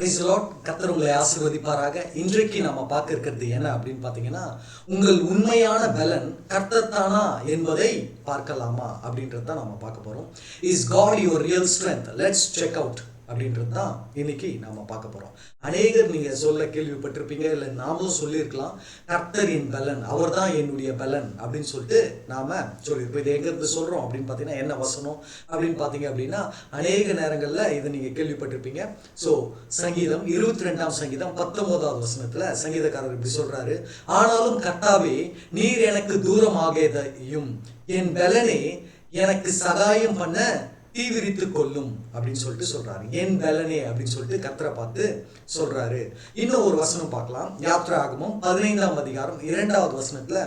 பிரைஸ்லாட் கத்தர் உங்களை ஆசிர்வதிப்பாராக. இன்றைக்கு நம்ம பார்க்க இருக்கிறது என்ன அப்படின்னு பார்த்தீங்கன்னா உங்கள் உண்மையான பலன் கர்த்தத்தானா என்பதை பார்க்கலாமா அப்படின்றது தான் நம்ம பார்க்க போகிறோம் is God your real strength let's check out அப்படின்றது தான் இன்னைக்கு நாம பார்க்க போகிறோம் அநேகர் நீங்கள் சொல்ல கேள்விப்பட்டிருப்பீங்க இல்லை நாமும் சொல்லியிருக்கலாம். கர்த்தர் என் பலன் அவர் தான் என்னுடைய பலன் அப்படின்னு சொல்லிட்டு நாம சொல்லியிருப்போம் இது எங்கேருந்து சொல்கிறோம் அப்படின்னு பார்த்தீங்கன்னா என்ன வசனம் அப்படின்னு பார்த்தீங்க அப்படின்னா அநேக நேரங்களில் இதை நீங்கள் கேள்விப்பட்டிருப்பீங்க. ஸோ சங்கீதம் இருபத்தி ரெண்டாம் சங்கீதம் பத்தொன்பதாவது வசனத்தில் சங்கீதக்காரர் இப்படி சொல்கிறாரு ஆனாலும் கர்த்தாவே நீர் எனக்கு தூரமாகியதையும் என் பலனே எனக்கு சகாயம் பண்ண தீவிரித்து கொள்ளும் அப்படின்னு சொல்லிட்டு சொல்றாரு. என் பலனே அப்படின்னு சொல்லிட்டு கத்தரை பார்த்து சொல்றாரு. இன்னும் ஒரு வசனம் பார்க்கலாம். யாத்ரா ஆகமும் பதினைந்தாம் அதிகாரம் இரண்டாவது வசனத்துல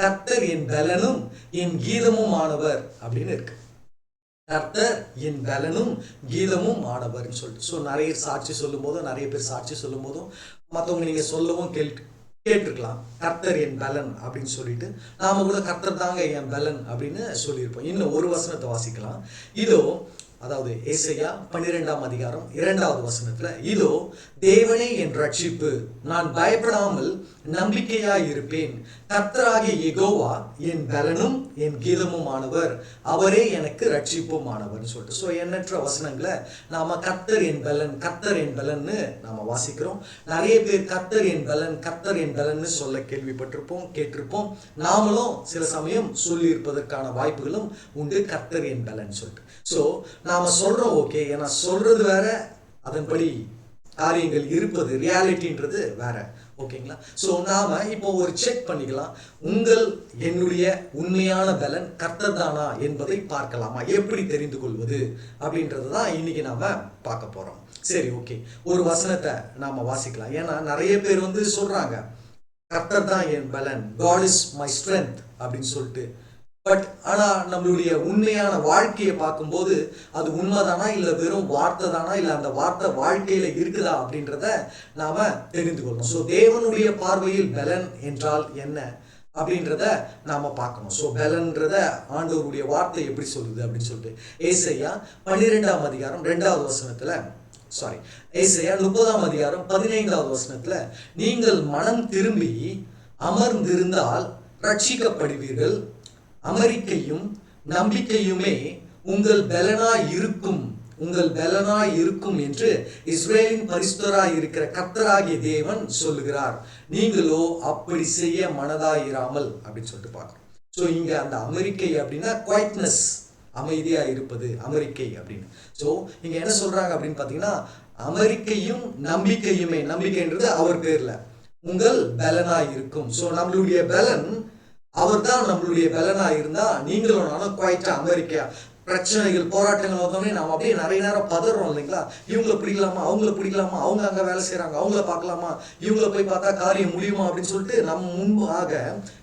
கர்த்தர் என் பலனும் என் கீதமும் ஆனவர் அப்படின்னு இருக்கு. கர்த்தர் என் பலனும் கீதமும் ஆனவர்னு சொல்லிட்டு. ஸோ நிறைய சாட்சி சொல்லும் போதும் நிறைய பேர் சாட்சி சொல்லும் போதும் மற்றவங்க நீங்க சொல்லவும் கேள்வி கேட்டிருக்கலாம். கர்த்தர் என் பலன் அப்படின்னு சொல்லிட்டு நாம கூட கர்த்தர் தாங்க என் பலன் அப்படின்னு சொல்லியிருப்போம். இன்னும் ஒரு வசனத்தை வாசிக்கலாம். இதோ அதாவது ஏசையா பன்னிரெண்டாம் அதிகாரம் இரண்டாவது வசனத்துல இதோ தேவனே என் ரட்சிப்பு நான் பயப்படாமல் நம்பிக்கையா இருப்பேன் கர்த்தராகிய எகோவா என் பலனும் என் கீதமுமானவர். அவரே எனக்கு ரட்சிப்புமானவர்னு சொல்லிட்டு. ஸோ எண்ணற்ற வசனங்களை நாம கர்த்தர் என் பலன் கர்த்தர் என் பலன்னு நாம வாசிக்கிறோம். நிறைய பேர் கர்த்தர் என் பலன் கர்த்தர் என் பலன்னு சொல்ல கேள்விப்பட்டிருப்போம் கேட்டிருப்போம். நாமளும் சில சமயம் சொல்லியிருப்பதற்கான வாய்ப்புகளும் உண்டு கர்த்தர் என் பலன் சொல்லிட்டு. ஸோ நாம சொல்றோம் ஓகே ஏன்னா சொல்றது வேற அதன்படி காரியங்கள் இருப்பது ரியாலிட்டின்றது வேற. ஓகேங்களா ஸோ நாம இப்போ ஒரு செக் பண்ணிக்கலாம். உங்கள் என்னுடைய உண்மையான பலன் கர்த்தர் தானா என்பதை பார்க்கலாமா? எப்படி தெரிந்து கொள்வது? அப்படின்றது தான் இன்னைக்கு நாம பார்க்க போறோம். சரி ஓகே ஒரு வசனத்தை நாம வாசிக்கலாம். ஏன்னா நிறைய பேர் வந்து சொல்றாங்க கர்த்தர் தான் என் பலன். காட் இஸ் மை ஸ்ட்ரென்த் அப்படின்னு சொல்லிட்டு. பட் ஆனால் நம்மளுடைய உண்மையான வாழ்க்கையை பார்க்கும்போது அது உண்மைதானா இல்லை வெறும் வார்த்தை தானா இல்லை அந்த வார்த்தை வாழ்க்கையில் இருக்குதா அப்படின்றத நாம் தெரிந்து கொள்ளணும். ஸோ தேவனுடைய பார்வையில் பலன் என்றால் என்ன அப்படின்றத நாம் பார்க்கணும். ஸோ பலன்றத ஆண்டவருடைய வார்த்தை எப்படி சொல்லுது அப்படின்னு சொல்லிட்டு. ஏசையா பன்னிரெண்டாம் அதிகாரம் ரெண்டாவது வசனத்தில் சாரி ஏசையா முப்பதாம் அதிகாரம் பதினைந்தாவது வசனத்தில் நீங்கள் மனம் திரும்பி அமர்ந்திருந்தால் ரட்சிக்கப்படுவீர்கள் அமெரிக்கையும் நம்பிக்கையுமே உங்கள் பலனா இருக்கும் உங்கள் பலனா இருக்கும் என்று இஸ்ரேலின் பரிசுத்தராய் இருக்கிற கத்தராகிய தேவன் சொல்லுகிறார். நீங்களோ அப்படி செய்ய மனதாயிராமல் அப்படின்னு சொல்லிட்டு பார்க்கறோம். ஸோ இங்க அந்த அமெரிக்கை அப்படின்னா குவைட்னஸ் அமைதியா இருப்பது அமெரிக்கை அப்படின்னு. ஸோ இங்க என்ன சொல்றாங்க அப்படின்னு பார்த்தீங்கன்னா அமெரிக்கையும் நம்பிக்கையுமே நம்பிக்கைன்றது அவர் பேர்ல. உங்கள் பலனாய் இருக்கும். ஸோ நம்மளுடைய பலன் அவர் தான் நம்மளுடைய பலனா இருந்தா நீங்களும் நானும் குவைட்டா அமெரிக்கா. பிரச்சனைகள் போராட்டங்கள் வந்தோடனே நாம் அப்படியே நிறைய நேரம் பதறோம் இல்லைங்களா? இவங்களை பிடிக்கலாமா? அவங்கள பிடிக்கலாமா? அவங்க அங்கே வேலை செய்கிறாங்க அவங்கள பார்க்கலாமா? இவங்கள போய் பார்த்தா காரியம் முடியுமா? அப்படின்னு சொல்லிட்டு நம்ம முன்பாக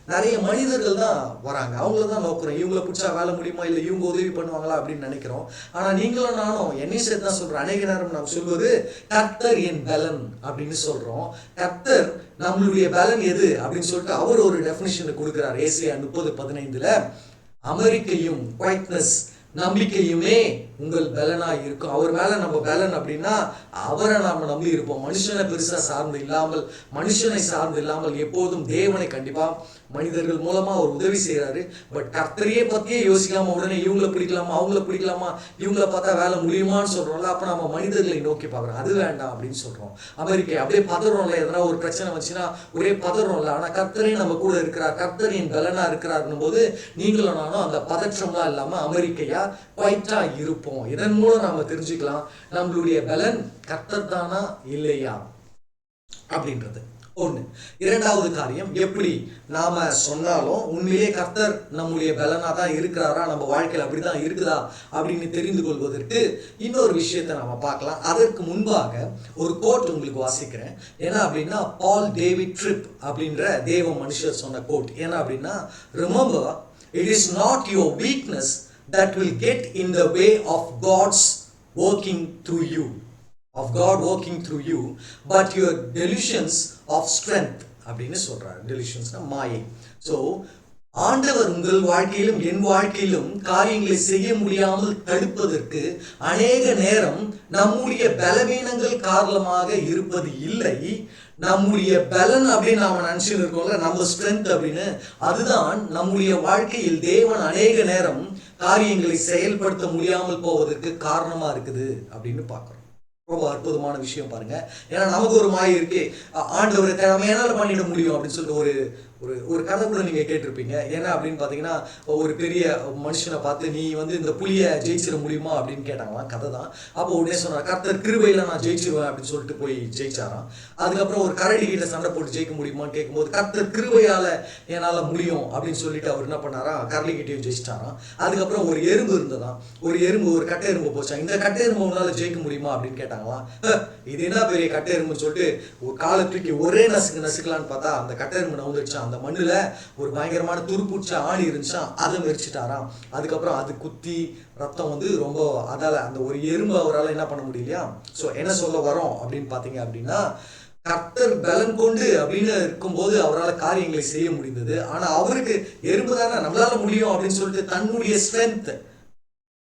நிறைய மனிதர்கள் தான் வராங்க. அவங்கள தான் நோக்குறோம். இவங்கள பிடிச்சா வேலை முடியுமா? இல்லை இவங்க உதவி பண்ணுவாங்களா? அப்படின்னு நினைக்கிறோம். ஆனால் நீங்களும் நானும் என்னையும் சேர்த்து தான் சொல்கிறோம் அநேக நேரம் நாம் சொல்வது கர்த்தர் என் பலன் அப்படின்னு சொல்கிறோம் கர்த்தர் நம்மளுடைய பலன் எது அப்படின்னு சொல்லிட்டு அவர் ஒரு டெஃபினேஷனை கொடுக்குறார். ஏசியா முப்பது பதினைந்துல அமெரிக்கையும் குவைட்னஸ் நம்பிக்கையுமே உங்கள் பலனாக இருக்கும். அவர் மேலே நம்ம பலன் அப்படின்னா அவரை நம்ம நம்பி இருப்போம். மனுஷனை பெருசாக சார்ந்து இல்லாமல் மனுஷனை சார்ந்து இல்லாமல் எப்போதும் தேவனை கண்டிப்பாக மனிதர்கள் மூலமாக அவர் உதவி செய்கிறாரு பட் கர்த்தரையே பற்றியே யோசிக்காமல் உடனே இவங்கள பிடிக்கலாமா அவங்கள பிடிக்கலாமா இவங்கள பார்த்தா வேலை முடியுமான்னு சொல்கிறோம்ல அப்போ நம்ம மனிதர்களை நோக்கி பார்க்குறோம். அது வேண்டாம் அப்படின்னு சொல்கிறோம் அமெரிக்கா அப்படியே பதறோம்ல எதனா ஒரு பிரச்சனை வந்துச்சுன்னா ஒரே பதறோம்ல. ஆனால் கர்த்தரே நம்ம கூட இருக்கிறார். கர்த்தரின் பலனாக இருக்கிறாருன்னும் போது நீங்களும் நானும் அந்த பதற்றம்லாம் இல்லாமல் அமெரிக்கையா குவைட்டாக இருப்போம். இதன் மூலம் நாம தெரிஞ்சுக்கலாம் நம்மளுடைய பலன் கர்த்தர் தானா இல்லையா அப்படின்றது. ஒண்ணு. இரண்டாவது காரியம் எப்படி நாம சொன்னாலும் உண்மையிலே கர்த்தர் நம்முடைய பலனா தான் இருக்கிறாரா நம்ம வாழ்க்கையில் அப்படிதான் இருக்குதா அப்படின்னு தெரிந்து கொள்வதற்கு இன்னொரு விஷயத்தை நாம பார்க்கலாம். அதற்கு முன்பாக ஒரு கோட் உங்களுக்கு வாசிக்கிறேன். ஏன்னா அப்படின்னா பால் டேவிட் ட்ரிப் அப்படின்ற தேவ மனுஷர் சொன்ன கோட் ஏன்னா அப்படின்னா remember it is not your weakness that will get in the way of God's working through you of God working through you, but your delusions of strength அப்படின்னு சொல்றாரு. டெலிஷன்ஸ்னா மாயை. ஸோ ஆண்டவர் உங்கள் வாழ்க்கையிலும் என் வாழ்க்கையிலும் காரியங்களை செய்ய முடியாமல் தடுப்பதற்கு அநேக நேரம் நம்முடைய பலவீனங்கள் காரணமாக இருப்பது இல்லை. நம்முடைய பலன் அப்படின்னு நாம் நினச்சிட்டு இருக்கோம்ல நம்ம ஸ்ட்ரென்த் அப்படின்னு. அதுதான் நம்முடைய வாழ்க்கையில் தேவன் அநேக நேரம் காரியங்களை செயல்படுத்த முடியாமல் போவதற்கு காரணமா இருக்குது அப்படின்னு பார்க்குறோம். ரொம்ப அற்புதமான விஷயம் பாருங்க. ஏன்னா நமக்கு ஒரு மாய இருக்கு. ஆண்டு ஒரு த- பண்ணிட முடியும் அப்படின்னு சொல்லிட்டு ஒரு ஒரு ஒரு கதை கூட நீங்க கேட்டிருப்பீங்க. ஏன்னா அப்படின்னு பாத்தீங்கன்னா ஒரு பெரிய மனுஷனை பார்த்து நீ வந்து இந்த புலியை ஜெயிச்சிட முடியுமா அப்படின்னு கேட்டாங்களாம். கதை தான். அப்போ உடனே சொன்னார் கர்த்தர் கிருபையில நான் ஜெயிச்சிருவேன் அப்படின்னு சொல்லிட்டு போய் ஜெயிச்சாராம். அதுக்கப்புறம் ஒரு கரடி கிட்ட சண்டை போட்டு ஜெயிக்க முடியுமான்னு கேட்கும்போது கர்த்தர் கிருபையால என்னால முடியும் அப்படின்னு சொல்லிட்டு அவர் என்ன பண்ணாராம் கரடி கிட்டையும் ஜெயிச்சிட்டாராம். அதுக்கப்புறம் ஒரு எறும்பு இருந்ததாம். ஒரு எறும்பு ஒரு கட்டை எறும்பு போச்சா இந்த கட்டை எறும்பு உன்னால் ஜெயிக்க முடியுமா? அப்படின்னு கேட்டாங்களாம். இது என்ன பெரிய கட்டை எறும்புன்னு சொல்லிட்டு ஒரு காலை தூக்கி ஒரே நசுக்கு நசுக்கலான்னு பார்த்தா அந்த கட்டை எறும்பு நவுந்துருச்சான் அந்த மண்ணில் ஒரு பயங்கரமான துருப்புடிச்ச ஆணி இருந்துச்சான் அதை மெரிச்சிட்டாராம் அதுக்கப்புறம் அது குத்தி ரத்தம் வந்து ரொம்ப அதால் அந்த ஒரு எறும்பு அவரால் என்ன பண்ண முடியலையா? ஸோ என்ன சொல்ல வரோம் அப்படின்னு பார்த்தீங்க அப்படின்னா கர்த்தர் பலன் கொண்டு அப்படின்னு இருக்கும்போது அவரால் காரியங்களை செய்ய முடிந்தது. ஆனால் அவருக்கு எறும்பு தானே நம்மளால முடியும் அப்படின்னு சொல்லிட்டு தன்னுடைய ஸ்ட்ரென்த்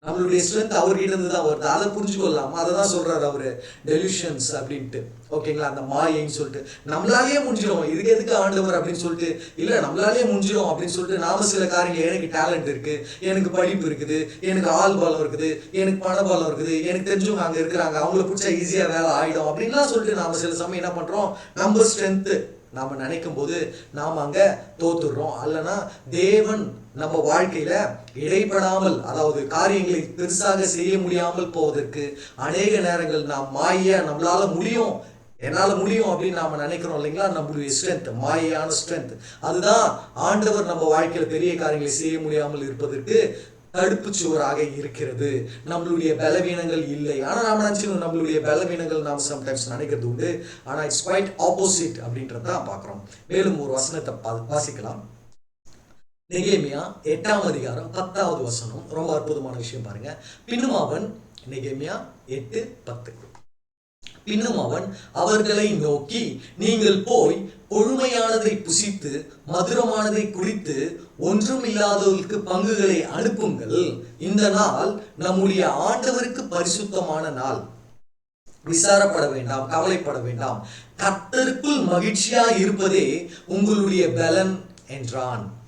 நம்மளுடைய ஸ்ட்ரென்த் அவர்கிட்ட இருந்து தான் வருது. அதை புரிஞ்சுக்கொள்ளலாம் அதை தான் சொல்றாரு அவரு. டெலிஷன்ஸ் அப்படின்ட்டு. ஓகேங்களா? அந்த மாயைன்னு சொல்லிட்டு. நம்மளாலேயே முடிஞ்சிடும் இதுக்கு எதுக்கு ஆண்டவர் அப்படின்னு சொல்லிட்டு இல்ல நம்மளாலேயே முடிஞ்சிடும் அப்படின்னு சொல்லிட்டு நாம சில காரியங்கள் எனக்கு டேலண்ட் இருக்கு எனக்கு படிப்பு இருக்குது எனக்கு ஆள் பலம் இருக்குது எனக்கு பண பலம் இருக்குது எனக்கு தெரிஞ்சவங்க அங்க இருக்கிறாங்க அவங்கள பிடிச்சா ஈஸியா வேலை ஆயிடும் அப்படின்லாம் சொல்லிட்டு நாம சில சமயம் என்ன பண்றோம்? நம்ம ஸ்ட்ரென்த்து நாம நினைக்கும் போது நாம அங்க தோத்துடுறோம். அல்லனா தேவன் நம்ம வாழ்க்கையில இடைப்படாமல் அதாவது காரியங்களை பெருசாக செய்ய முடியாமல் போவதற்கு அநேக நேரங்கள் நாம் மாய நம்மளால முடியும். என்னால் முடியும் அப்படின்னு நாம் நினைக்கிறோம் இல்லைங்களா? நம்மளுடைய ஸ்ட்ரென்த் மாயான ஸ்ட்ரென்த் அதுதான் ஆண்டவர் நம்ம வாழ்க்கையில் பெரிய காரியங்களை செய்ய முடியாமல் இருப்பதற்கு தடுப்பு சுவராக இருக்கிறது. நம்மளுடைய பலவீனங்கள் இல்லை. ஆனால் நாம் நினச்சிக்கணும் நம்மளுடைய பலவீனங்கள் நாம் சம்டைம்ஸ் நினைக்கிறது உண்டு. ஆனால் இட்ஸ் குவைட் ஆப்போசிட் அப்படின்றத தான் மேலும் ஒரு வசனத்தை பா- வாசிக்கலாம். நெகேமியா எட்டாம் அதிகாரம் பத்தாவது வசனம். ரொம்ப அற்புதமான விஷயம் பாருங்க. பின்னும் அவன் நெகேமியா எட்டு பத்து. பின்னும் அவன் அவர்களை நோக்கி நீங்கள் போய் கொழுமையானதை புசித்து மதுரமானதை குடித்து ஒன்றும் இல்லாதவர்களுக்கு பங்குகளை அனுப்புங்கள். இந்த நாள் நம்முடைய ஆண்டவருக்கு பரிசுத்தமான நாள். விசாரப்பட வேண்டாம் கவலைப்பட வேண்டாம். கத்தருக்குள் மகிழ்ச்சியா இருப்பதே உங்களுடைய பலன் என்றான்.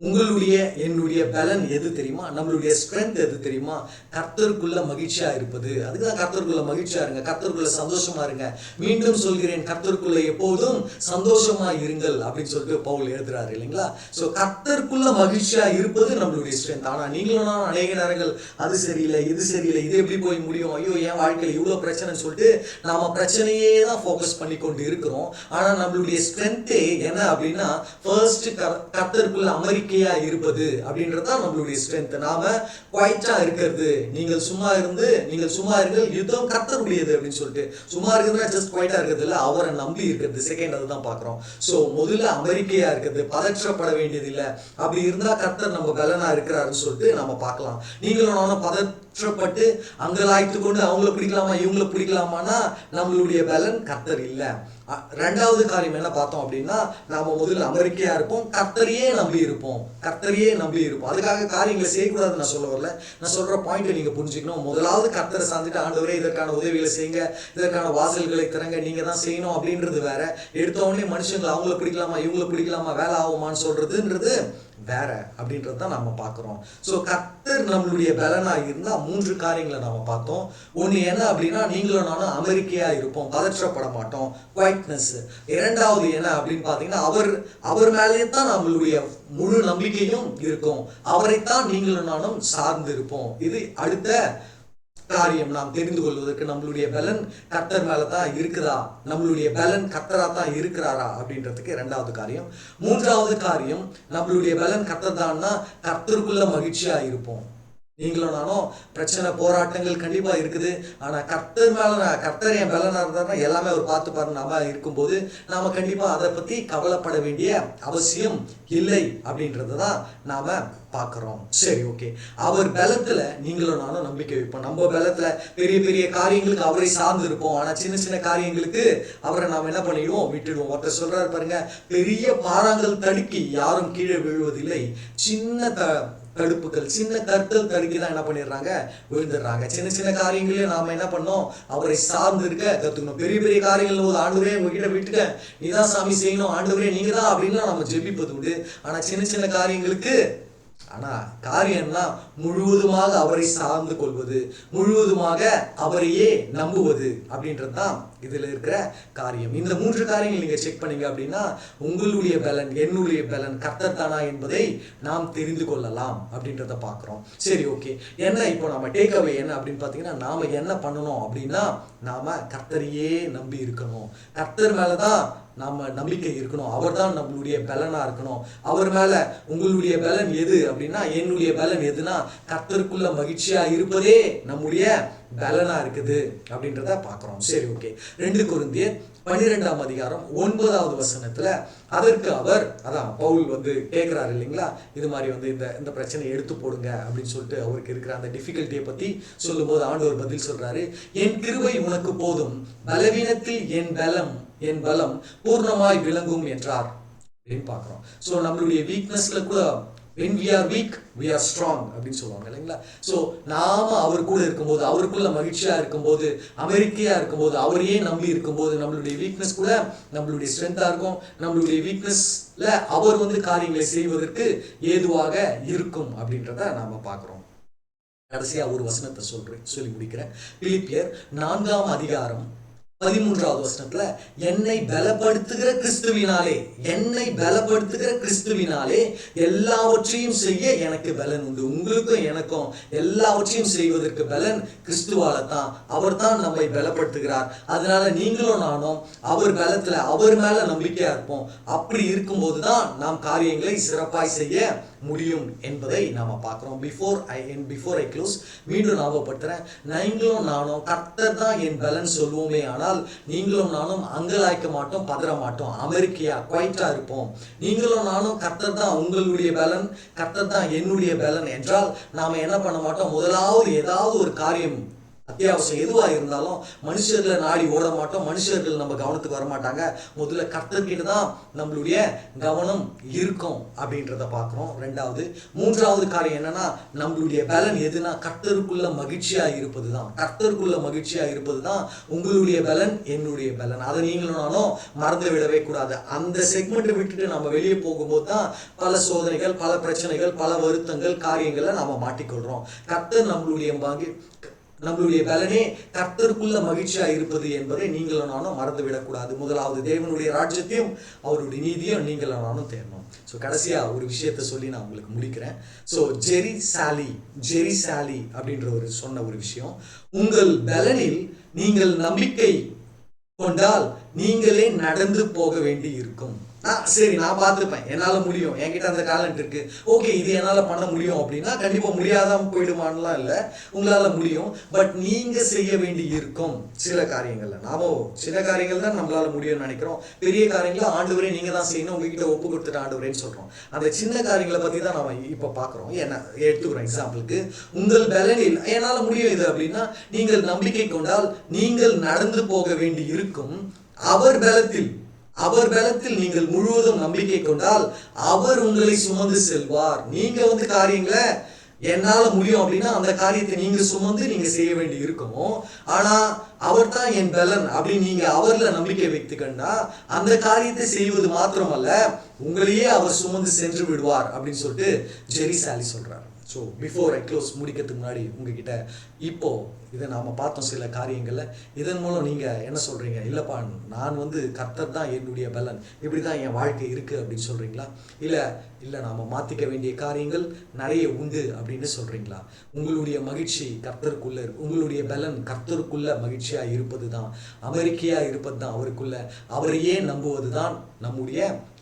உங்களுடைய என்னுடைய பலன் எது தெரியுமா? நம்மளுடைய ஸ்ட்ரென்த் எது தெரியுமா? கர்த்தருக்குள்ள மகிழ்ச்சியா இருப்பது. அதுக்குதான் கர்த்தருக்குள்ள மகிழ்ச்சியா இருங்க. கர்த்தருக்குள்ள சந்தோஷமா இருங்க. மீண்டும் சொல்கிறேன் கர்த்தருக்குள்ள எப்போதும் சந்தோஷமா இருங்கள் அப்படின்னு சொல்லிட்டு பவுல் எழுதுறாரு இல்லைங்களா? சோ கர்த்தருக்குள்ள மகிழ்ச்சியா இருப்பது நம்மளுடைய ஸ்ட்ரென்த் ஆனா நீங்களும் நான் அநேக நேரங்கள் அது சரியில்லை இது சரியில்லை இது எப்படி போய் முடியும்? ஐயோ என் வாழ்க்கையில் இவ்வளவு பிரச்சனைன்னு சொல்லிட்டு நாம பிரச்சனையே தான் ஃபோக்கஸ் பண்ணி கொண்டு இருக்கிறோம். ஆனா நம்மளுடைய ஸ்ட்ரென்த்தே என்ன அப்படின்னா ஃபர்ஸ்ட் கர்த்தருக்குள்ள அமெரிக்கையா இருப்பது அப்படின்றது தான் நம்மளுடைய ஸ்ட்ரென்த் நாம குவைட்டா இருக்கிறது. நீங்கள் சும்மா இருந்து நீங்கள் சும்மா இருங்கள் யுத்தம் முடியாது அப்படின்னு சொல்லிட்டு. சும்மா இருக்கிறதுனா ஜஸ்ட் குவைட்டா இருக்கிறது இல்ல அவரை நம்பி இருக்கிறது. செகண்ட் அதுதான் பாக்குறோம் சோ முதல்ல அமெரிக்கையா இருக்கிறது பதற்றப்பட வேண்டியது இல்ல அப்படி இருந்தா கர்த்தர் நம்ம பலனா இருக்கிறாருன்னு சொல்லிட்டு நம்ம பார்க்கலாம். நீங்களும் நானும் கஷ்டப்பட்டு அங்கலாய்த்து கொண்டு அவங்கள பிடிக்கலாமா இவங்கள பிடிக்கலாமான்னா நம்மளுடைய பலன் கர்த்தர் இல்லை. ரெண்டாவது காரியம் என்ன பார்த்தோம் அப்படின்னா நாம முதல்ல அமெரிக்கையா இருப்போம் கர்த்தரையே நம்பி இருப்போம். கர்த்தரையே நம்பி இருப்போம். அதுக்காக காரியங்களை செய்யக்கூடாது நான் சொல்ல வரல. நான் சொல்ற பாயிண்ட் நீங்க புரிஞ்சுக்கணும். முதலாவது கர்த்தரை சார்ந்துட்டு ஆண்டவரே இதற்கான உதவிகளை செய்யுங்க. இதற்கான வாசல்களை திறங்க நீங்க தான் செய்யணும் அப்படின்றது வேற. எடுத்த உடனே மனுஷங்களை அவங்கள பிடிக்கலாமா இவங்கள பிடிக்கலாமா வேலை ஆகுமான்னு சொல்றதுன்றது வேற அப்படின்றத தான் நம்ம பார்க்குறோம். ஸோ கத்தர் நம்மளுடைய பலனாக இருந்தால் மூன்று காரியங்களை நம்ம பார்த்தோம். ஒன்று என்ன அப்படின்னா நீங்களும் நானும் அமெரிக்கையாக இருப்போம். பதற்றப்பட மாட்டோம். குவைட்னஸ் இரண்டாவது என்ன அப்படின்னு பார்த்தீங்கன்னா அவர் அவர் மேலேயே தான் நம்மளுடைய முழு நம்பிக்கையும் இருக்கும். அவரைத்தான் நீங்களும் நானும் சார்ந்து இருப்போம் இது அடுத்த காரியம் நாம் தெரிந்து கொள்வதற்கு நம்மளுடைய பலன் கத்தர் மேலே தான் இருக்குதா நம்மளுடைய பலன் கத்தரா தான் இருக்கிறாரா? அப்படின்றதுக்கு இரண்டாவது காரியம். மூன்றாவது காரியம் நம்மளுடைய பலன் கத்தர் தான்னா கத்தருக்குள்ள மகிழ்ச்சியா இருப்போம். நீங்களும் நானும் பிரச்சனை போராட்டங்கள் கண்டிப்பாக இருக்குது. ஆனால் கர்த்தர் மேல நான் கர்த்தர் என் பலனா நடந்தாருன்னா எல்லாமே அவர் பார்த்து பாரு நாம இருக்கும்போது நாம் கண்டிப்பாக அதை பற்றி கவலைப்பட வேண்டிய அவசியம் இல்லை அப்படின்றத தான் நாம் பார்க்குறோம். சரி ஓகே. அவர் பலத்தில் நீங்களும் நானும் நம்பிக்கை வைப்போம். நம்ம பலத்தில் பெரிய பெரிய காரியங்களுக்கு அவரை சார்ந்து இருப்போம். ஆனால் சின்ன சின்ன காரியங்களுக்கு அவரை நாம் என்ன பண்ணிடுவோம்? விட்டுடுவோம். ஒருத்தர் சொல்கிறார் பாருங்க பெரிய பாறாங்கல் தடுக்கி யாரும் கீழே விழுவதில்லை. சின்ன த தடுப்புகள் சின்ன கற்கள் தடுக்கி தான் என்ன பண்ணிடுறாங்க? விழுந்துடுறாங்க. சின்ன சின்ன காரியங்களையும் நாம என்ன பண்ணோம் அவரை சார்ந்து இருக்க கத்துக்கணும். பெரிய பெரிய காரியங்கள் போது ஆண்டுவரே உங்ககிட்ட விட்டுட்டேன் நீதான் சாமி செய்யணும். ஆண்டுவரே நீங்க தான் அப்படின்லாம் நம்ம ஜெபிப்பது உண்டு. ஆனா சின்ன சின்ன காரியங்களுக்கு ஆனால் காரியம்னா முழுவதுமாக அவரை சார்ந்து கொள்வது முழுவதுமாக அவரையே நம்புவது அப்படின்றது தான் இதில் இருக்கிற காரியம். இந்த மூன்று காரியங்கள் நீங்கள் செக் பண்ணீங்க அப்படின்னா உங்களுடைய பலன் என்னுடைய பலன் கர்த்தத்தானா என்பதை நாம் தெரிந்து கொள்ளலாம் அப்படின்றத பார்க்குறோம். சரி ஓகே. என்ன இப்போ நம்ம டேக் அவே என்ன அப்படின்னு பார்த்தீங்கன்னா நாம் என்ன பண்ணணும் அப்படின்னா நாம் கர்த்தரையே நம்பி இருக்கணும். கர்த்தர் மேலே தான் நாம நம்பிக்கை இருக்கணும். அவர்தான் நம்மளுடைய பலனா இருக்கணும். அவர் மேல உங்களுடைய பலன் எது அப்படின்னா என்னுடைய பலன் எதுனா கர்த்தருக்குள்ள மகிழ்ச்சியா இருப்பதே நம்முடைய பலனா இருக்குது அப்படின்றத பார்க்குறோம். சரி ஓகே. ரெண்டு குருந்தியர் பன்னிரெண்டாம் அதிகாரம் ஒன்பதாவது வசனத்துல அதற்கு அவர் அதான் பவுல் வந்து கேட்கிறாரு இல்லைங்களா? இது மாதிரி வந்து இந்த இந்த பிரச்சனையை எடுத்து போடுங்க அப்படின்னு சொல்லிட்டு அவருக்கு இருக்கிற அந்த டிஃபிகல்ட்டியை பத்தி சொல்லும்போது ஆண்டவர் பதில் சொல்றாரு என் கிருவை உனக்கு போதும். பலவீனத்தில் என் பலம் என் பலம் பூர்ணமாய் விளங்கும் என்றார் அப்படின்னு பார்க்குறோம். ஸோ நம்மளுடைய வீக்னஸ்ல கூட when we are weak we are strong அப்படின்னு சொல்லுவாங்க இல்லைங்களா? ஸோ நாம அவர் கூட இருக்கும்போது அவருக்குள்ள மகிழ்ச்சியா இருக்கும்போது அமெரிக்கையா இருக்கும்போது அவரையே நம்பி இருக்கும்போது நம்மளுடைய வீக்னஸ் கூட நம்மளுடைய ஸ்ட்ரென்த்தா இருக்கும். நம்மளுடைய வீக்னஸ்ல அவர் வந்து காரியங்களை செய்வதற்கு ஏதுவாக இருக்கும் அப்படின்றத நாம பார்க்குறோம். கடைசியா ஒரு வசனத்தை சொல்றேன் சொல்லி முடிக்கிறேன். பிலிப்பியர் நான்காம் அதிகாரம் பதிமூன்றாவது வசனத்துல என்னை பலப்படுத்துகிற கிறிஸ்துவினாலே என்னை பலப்படுத்துகிற கிறிஸ்துவினாலே எல்லாவற்றையும் செய்ய எனக்கு பலன் உண்டு. உங்களுக்கும் எனக்கும் எல்லாவற்றையும் செய்வதற்கு பலன் கிறிஸ்துவால தான் அவர் தான் நம்மை பலப்படுத்துகிறார். அதனால நீங்களும் நானும் அவர் பலத்துல அவர் மேல நம்பிக்கையா இருப்போம். அப்படி இருக்கும்போது தான் நாம் காரியங்களை சிறப்பாய் செய்ய முடியும் என்பதை நாம பார்க்குறோம். Before I end before I close மீண்டும் ஞாபகப்படுத்துறேன். நீங்களும் நானும் கர்த்தர் தான் என் பலன் சொல்லுவோமே ஆனால் நீங்களும் நானும் அங்கலாய்க்க மாட்டோம் பதற மாட்டோம். அமெரிக்கையா குவைட்டா இருப்போம். நீங்களும் நானும் கர்த்தர் தான் உங்களுடைய பலன் கர்த்தர் தான் என்னுடைய பலன் என்றால் நாம என்ன பண்ண மாட்டோம்? முதலாவது ஏதாவது ஒரு காரியம் அத்தியாவசியம் எதுவா இருந்தாலும் மனுஷர்களை நாடி ஓட மாட்டோம் மனுஷர்கள் நம்ம கவனத்துக்கு வர மாட்டாங்க முதல்ல கர்த்தர்கிட்ட தான் நம்மளுடைய கவனம் இருக்கும் அப்படின்றத பார்க்குறோம். ரெண்டாவது மூன்றாவது காரியம் என்னன்னா நம்மளுடைய பலன் எதுனா கர்த்தருக்குள்ள மகிழ்ச்சியா இருப்பது தான் கர்த்தருக்குள்ள மகிழ்ச்சியா இருப்பது தான் உங்களுடைய பலன் என்னுடைய பலன். அதை நீங்களும் நானும் மறந்து விடவே கூடாது. அந்த செக்மெண்ட்டை விட்டுட்டு நம்ம வெளியே போகும்போது தான் பல சோதனைகள் பல பிரச்சனைகள் பல வருத்தங்கள் காரியங்களை நாம மாட்டிக்கொள்றோம். கர்த்தர் நம்மளுடைய மகி நம்மளுடைய பலனே கர்த்தருக்குள்ள மகிழ்ச்சியா இருப்பது என்பதை நீங்களும் நானும் மறந்து விடக்கூடாது முதலாவது தேவனுடைய ராஜ்யத்தையும் அவருடைய நீதியும் நீங்களும் நானும் தேடணும். ஸோ கடைசியா ஒரு விஷயத்த சொல்லி நான் உங்களுக்கு முடிக்கிறேன். ஸோ ஜெரி சாலி ஜெரி சாலி அப்படின்ற ஒரு சொன்ன ஒரு விஷயம். உங்கள் பலனில் நீங்கள் நம்பிக்கை கொண்டால் நீங்களே நடந்து போக வேண்டி இருக்கும். நான் சரி நான் பார்த்துப்பேன். என்னால் முடியும். என்கிட்ட அந்த டேலண்ட் இருக்கு. ஓகே இது என்னால் பண்ண முடியும் அப்படின்னா கண்டிப்பாக முடியாதான் போயிடுமான்லாம் இல்லை. உங்களால் முடியும். பட் நீங்கள் செய்ய வேண்டி இருக்கும் சில காரியங்களில். நாமோ சில காரியங்கள் தான் நம்மளால் முடியும்னு நினைக்கிறோம். பெரிய காரியங்களை ஆண்டவரே நீங்கள் தான் செய்யணும். உங்ககிட்ட ஒப்பு கொடுத்துட்டு ஆண்டவரேன்னு சொல்கிறோம் அந்த சின்ன காரியங்களை பற்றி தான் நம்ம இப்போ பார்க்குறோம். என்ன எடுத்துக்கிறோம் எக்ஸாம்பிளுக்கு உங்கள் பலனில் என்னால் முடியும் இது அப்படின்னா நீங்கள் நம்பிக்கை கொண்டால் நீங்கள் நடந்து போக வேண்டி இருக்கும். அவர் பலத்தில் அவர் பலத்தில் நீங்கள் முழுவதும் நம்பிக்கை கொண்டால் அவர் உங்களை சுமந்து செல்வார். நீங்க வந்து காரியங்களை என்னால முடியும் அப்படின்னா அந்த காரியத்தை நீங்க சுமந்து நீங்க செய்ய வேண்டி இருக்கும்? ஆனா அவர் தான் என் பலன் அப்படின்னு நீங்க அவர்ல நம்பிக்கை வைத்துக்கண்டா அந்த காரியத்தை செய்வது மாத்திரமல்ல உங்களையே அவர் சுமந்து சென்று விடுவார் அப்படின்னு சொல்லிட்டு ஜெரி சாலி சொல்றாரு. ஸோ பிஃபோர் ஐ க்ளோஸ் முடிக்கிறதுக்கு முன்னாடி உங்ககிட்ட இப்போ இதை நாம் பார்த்தோம் சில காரியங்களில். இதன் மூலம் நீங்கள் என்ன சொல்கிறீங்க இல்லைப்பா நான் வந்து கர்த்தர் தான் என்னுடைய பலன். இப்படி தான் என் வாழ்க்கை இருக்குது அப்படின்னு சொல்கிறீங்களா இல்லை இல்லை நாம் மாற்றிக்க வேண்டிய காரியங்கள் நிறைய உண்டு அப்படின்னு சொல்கிறீங்களா உங்களுடைய மகிழ்ச்சி கர்த்தருக்குள்ளே இருக்கு. உங்களுடைய பலன் கர்த்தருக்குள்ள மகிழ்ச்சியாக இருப்பது தான் அமெரிக்கையாக இருப்பது தான் அவருக்குள்ளே. அவரையே நம்புவது தான் நம்முடைய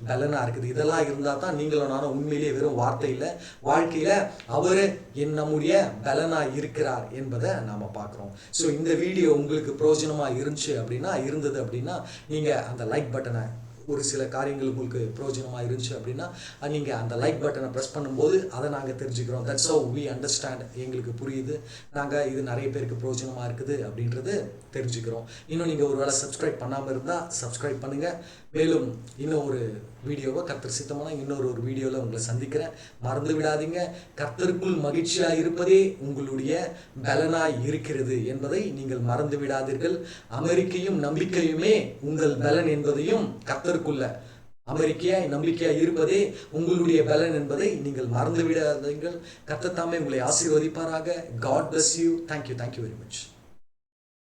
பலனாக இருக்குது. இதெல்லாம் இருந்தால் தான் நீங்களும் நானும் உண்மையிலேயே வெறும் வார்த்தையில் வாழ்க்கையில் அவர் என் நம்முடைய பலனாக இருக்கிறார் என்பதை நாம் பார்க்குறோம். ஸோ இந்த வீடியோ உங்களுக்கு பிரயோஜனமாக இருந்துச்சு அப்படின்னா இருந்தது அப்படின்னா நீங்கள் அந்த லைக் பட்டனை ஒரு சில காரியங்கள் உங்களுக்கு பிரயோஜனமாக இருந்துச்சு அப்படின்னா நீங்கள் அந்த லைக் பட்டனை ப்ரெஸ் பண்ணும்போது அதை நாங்கள் தெரிஞ்சுக்கிறோம். தட்ஸ் how வி அண்டர்ஸ்டாண்ட் எங்களுக்கு புரியுது. நாங்கள் இது நிறைய பேருக்கு பிரயோஜனமாக இருக்குது அப்படின்றது தெரிஞ்சுக்கிறோம். இன்னும் நீங்கள் ஒரு வேளை சப்ஸ்கிரைப் பண்ணாமல் இருந்தால் சப்ஸ்கிரைப் பண்ணுங்கள் மேலும் இன்னும் ஒரு வீடியோவை கர்த்தர் சித்தமான இன்னொரு ஒரு வீடியோவில் உங்களை சந்திக்கிறேன். மறந்து விடாதீங்க. கர்த்தருக்குள் மகிழ்ச்சியாக இருப்பதே உங்களுடைய பலனாய் இருக்கிறது என்பதை நீங்கள் மறந்து விடாதீர்கள். அமெரிக்கையும் நம்பிக்கையுமே உங்கள் பலன் என்பதையும் கர்த்தருக்குள்ள அமெரிக்கையாய் நம்பிக்கையாய் இருப்பதே உங்களுடைய பலன் என்பதை நீங்கள் மறந்து விடாதீர்கள் கர்த்தர் உங்களை ஆசீர்வதிப்பாராக. God bless you thank you thank you very much